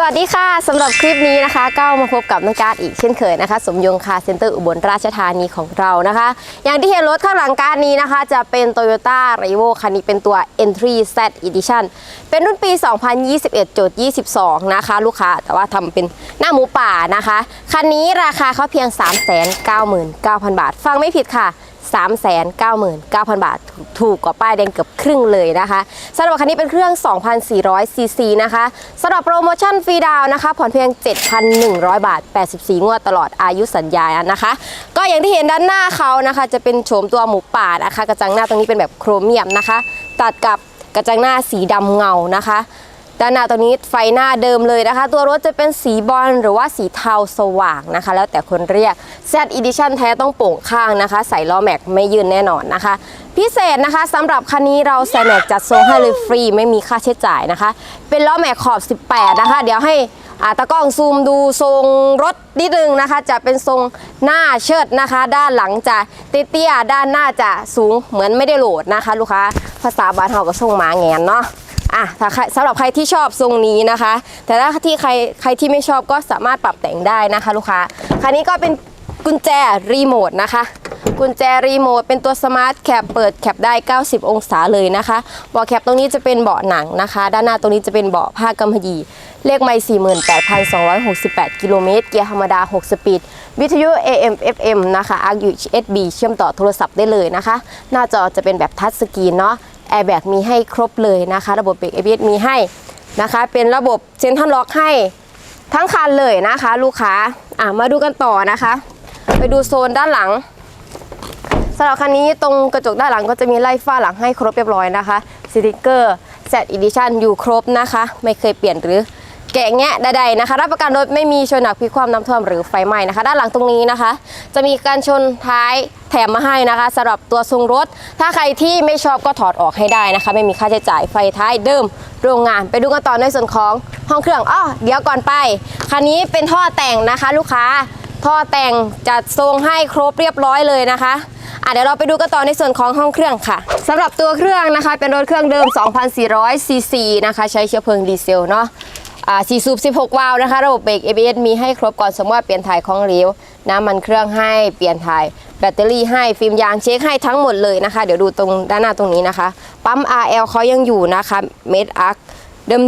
สวัสดีค่ะสำหรับคลิปนี้นะคะก็มาพบกับน้องการดอีกเช่นเคยนะคะ สมยงคาเซ็นเตอร์อุบลราชธานีของเรานะคะ อย่างที่เห็นรถข้างหลังการดนี้นะคะ จะเป็น Toyota r a v o คันนี้เป็นตัว Entry Z Edition เป็นรุ่นปี 2021.22 นะคะ ลูกค้าแต่ว่าทำเป็นหน้าหมูป่านะคะ คันนี้ราคาเขาเพียง 399,000 บาท ฟังไม่ผิดค่ะ 399,000 บาท ถูกกว่าป้ายแดงเกือบครึ่งเลยนะคะสำหรับคันนี้เป็นเครื่อง 2,400 ซีซีนะคะสำหรับโปรโมชั่นฟรีดาวน์นะคะผ่อนเพียง 7,100 บาท 84 งวดตลอดอายุสัญญานะคะ ก็อย่างที่เห็นด้านหน้าเขานะคะ จะเป็นโฉมตัวหมูป่านะคะ กระจังหน้าตรงนี้เป็นแบบโครเมียมนะคะ ตัดกับกระจังหน้าสีดำเงานะคะ ด้านหน้าตัวนี้ไฟหน้าเดิมเลยนะคะ ตัวรถจะเป็นสีบอลหรือว่าสีเทาสว่างนะคะ แล้วแต่คนเรียก Z Edition แท้ต้องโป่งข้างนะคะ ใส่ล้อแม็กไม่ยืนแน่นอนนะคะ พิเศษนะคะสำหรับคันนี้เราใส่แม็กจัดทรงให้เลยฟรีไม่มีค่าใช้จ่ายนะคะ เป็นล้อแม็กขอบ 18 นะคะ เดี๋ยวให้อาตากล้องซูมดูทรงรถนิดนึงนะคะ จะเป็นทรงหน้าเชิดนะคะ ด้านหลังจะเตี้ยๆด้านหน้าจะสูงเหมือนไม่ได้โหลดนะคะ ลูกค้าภาษาบานเฮาก็ทรงหมาแงนเนาะ อะถ้าสำหรับใครที่ชอบทรงนี้นะคะ แต่ถ้าที่ใครใครที่ไม่ชอบก็สามารถปรับแต่งได้นะคะลูกค้าคันนี้ก็เป็นกุญแจรีโมทนะคะ กุญแจรีโมทเป็นตัวสมาร์ทแคปเปิดแคปได้ 90 องศาเลยนะคะเบาะแคปตรงนี้จะเป็นเบาะหนังนะคะ ด้านหน้าตรงนี้จะเป็นเบาะผ้ากำมะหยี่เลขไมล์48,268 กิโลเมตร เกียร์ธรรมดา 6 สปีด วิทยุ AM FM นะคะ ARC USB เชื่อมต่อโทรศัพท์ได้เลยนะคะ หน้าจอจะเป็นแบบทัชสกรีนเนาะ แอร์แบกมีให้ครบเลยนะคะ ระบบเบรก ABS มีให้นะคะ เป็นระบบเซนทรัลล็อกให้ทั้งคันเลยนะคะ ลูกค้าอะมาดูกันต่อนะคะ ไปดูโซนด้านหลังสำหรับคันนี้ตรงกระจกด้านหลังก็จะมีไล่ฝ้าหลังให้ครบเรียบร้อยนะคะสติกเกอร์ Z Edition อยู่ครบนะคะ ไม่เคยเปลี่ยนหรือแกะแงะใดๆนะคะ รับประกันรถไม่มีชนหนักพิกความน้ำท่วมหรือไฟไหม้นะคะ ด้านหลังตรงนี้นะคะ จะมีการชนท้าย แถมมาให้นะคะสำหรับตัวทรงรถ ถ้าใครที่ไม่ชอบก็ถอดออกให้ได้นะคะ ไม่มีค่าใช้จ่ายไฟท้ายเดิมโรงงาน ไปดูกันต่อในส่วนของห้องเครื่องอ้อเดี๋ยวก่อนไปคันนี้เป็นท่อแต่งนะคะ ลูกค้าท่อแต่งจัดทรงให้ครบเรียบร้อยเลยนะคะอะเดี๋ยวเราไปดูกันต่อในส่วนของห้องเครื่องค่ะสำหรับตัวเครื่องนะคะ เป็นรถเครื่องเดิม 2,400ซีซีนะคะ ใช้เชื้อเพลิงดีเซลเนาะ 4สูบ 16 วาล์วนะคะ ระบบเบรก ABS มีให้ครบก่อนสมมติว่าเปลี่ยนถ่ายของเหลวน้ำมันเครื่องให้เปลี่ยนถ่ายแบตเตอรี่ให้ฟิล์มยางเช็คให้ทั้งหมดเลยนะคะ เดี๋ยวดูตรงด้านหน้าตรงนี้นะคะ ปั๊ม RL เขายังอยู่นะคะเมดอาร์ค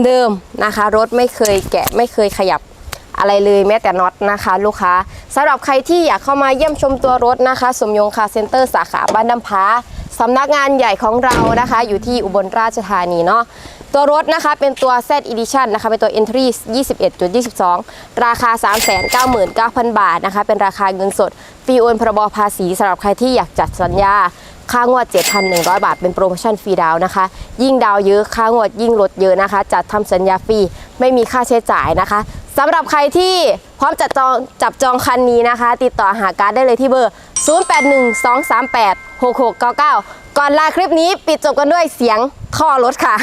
เดิมๆนะคะ รถไม่เคยแกะไม่เคยขยับอะไรเลยแม้แต่น็อตนะคะ ลูกค้าสำหรับใครที่อยากเข้ามาเยี่ยมชมตัวรถนะคะ สมยงคาร์เซ็นเตอร์สาขาบ้านน้ำพา สำนักงานใหญ่ของเรานะคะ อยู่ที่อุบลราชธานีเนาะตัวรถนะคะเป็นตัว Z Edition นะคะเป็นตัว Entry 21.22 ราคา 399,000 บาทนะคะ เป็นราคาเงินสดฟรีโอนพรบภาษีสำหรับใครที่อยากจัดสัญญาค่างวด 7,100 บาท เป็นโปรโมชั่นฟรีดาวนะคะ ยิ่งดาวเยอะค่างวดยิ่งลดเยอะนะคะ จัดทำสัญญาฟรีไม่มีค่าใช้จ่ายนะคะสำหรับใครที่พร้อมจัดจองจับจองคันนี้นะคะ ติดต่อหาการ์ดได้เลยที่เบอร์ 0812386699 ก่อนลาคลิปนี้ปิดจบกันด้วยเสียงท่อรถค่ะ